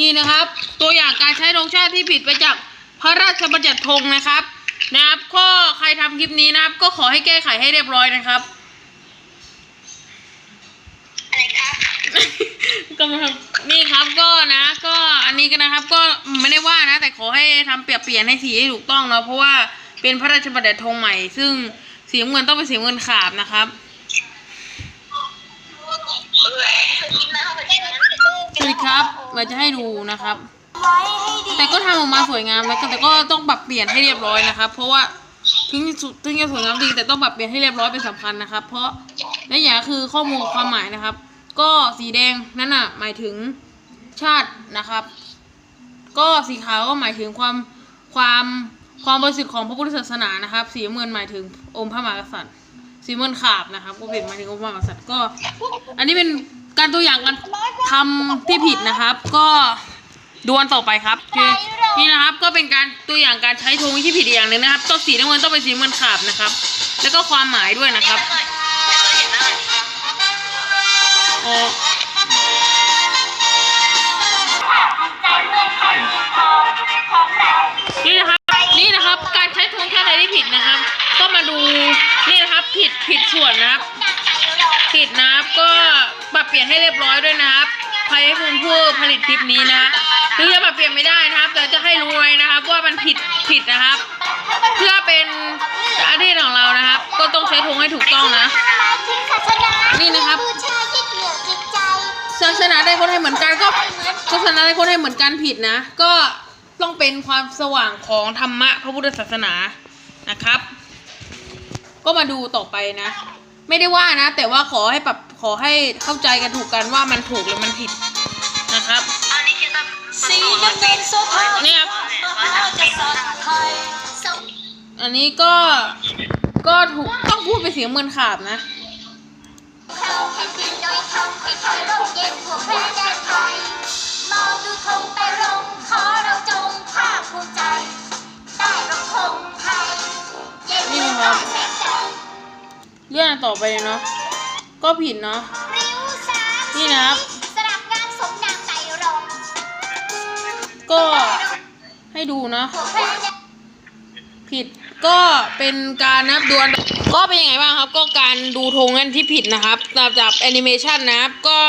นี่นะครับ ตัวอย่างการใช้ธงชาติที่ผิดไปจากพระราชบัญญัติธงนะครับนะครับก็ใครทำคลิปนี้นะครับ ก็ขอให้แก้ไขให้เรียบร้อยนะครับ อะไรครับ กำลัง นี่ครับก็นะ ก็อันนี้ก็นะครับ ก็ไม่ได้ว่านะ แต่ขอให้ทำเปรียบเปลี่ยนให้สีให้ถูกต้องเนาะเพราะว่าเป็นพระราชบัญญัติธงใหม่ ซึ่งสีเงินต้องเป็นสีเงินขาบนะครับนน้ำไปกินน้ำสวัสดีครับเราจะให้ดูนะครับ แต่ก็ทำออกมาสวยงามแล้วแต่ก็ต้องปรับเปลี่ยนให้เรียบร้อยนะครับ เพราะว่าถึงถึงจะสวยงามจริงแต่ต้องปรับเปลี่ยนให้เรียบร้อยเป็นสำคัญนะครับ เพราะและอย่างคือข้อมูลความหมายนะครับ ก็สีแดงนั่นน่ะหมายถึง ชาตินะครับ ก็สีขาวก็หมายถึงความความความบริสุทธิ์ของพระพุทธศาสนานะครับ สีเงินหมายถึงองค์พระมหากษัตริย์ สีเงินขาบนะครับก็เป็นหมายถึงองค์พระมหากษัตริย์ก็ อันนี้เป็นการตัวอย่างการทำที่ผิดนะครับ ก็ดวลต่อไปครับโอเคนี่นะครับก็เป็นการตัวอย่างการใช้ธงที่ผิดอีกอย่างหนึ่งนะครับต้องสีน้ำเงินต้องเป็นสีเงินขาบนะครับ แล้วก็ความหมายด้วยนะครับอ๋อ ผิดผิดส่วนนะครับ ผิดนะครับก็ปรับเปลี่ยนให้เรียบร้อยด้วยนะครับใครให้คุณผู้ผลิตคลิปนี้นะถึงจะปรับเปลี่ยนไม่ได้นะครับ แต่จะให้รู้ไว้นะครับ ว่ามันผิดผิดนะครับ เพื่อเป็นอาชีพของเรานะครับ ก็ต้องใช้ธงให้ถูกต้องนะ นี่นะครับศาสนาใดคนให้เหมือนกันก็ศาสนาใดคนให้เหมือนกันผิดนะ ก็ต้องเป็นความสว่างของธรรมะพระพุทธศาสนานะครับ ก็มาดูต่อไปนะ ไม่ได้ว่านะ แต่ว่าขอให้ปรับขอให้เข้าใจกันถูกกันว่ามันถูกหรือมันผิดนะครับอันนี้คือแบบสีน้ำเงินสดใสเนี่ยครับจะสดใสอันนี้ก็ก็ถูกต้องพูดเป็นเสียงเมือนขาบนะ ต่อไปเลยเนาะก็ผิดเนาะริ้วสามนี่นะครับ สลับงานสมนางไตรรงค์ก็ให้ดูเนาะพวกแม่แดนผิดก็เป็นการนับดวลก็เป็นยังไงบ้างครับ ก็การดูธงนั่นที่ผิดนะครับจากจากแอนิเมชันนะครับ ก็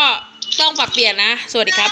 ต้องปรับเปลี่ยนนะ สวัสดีครับ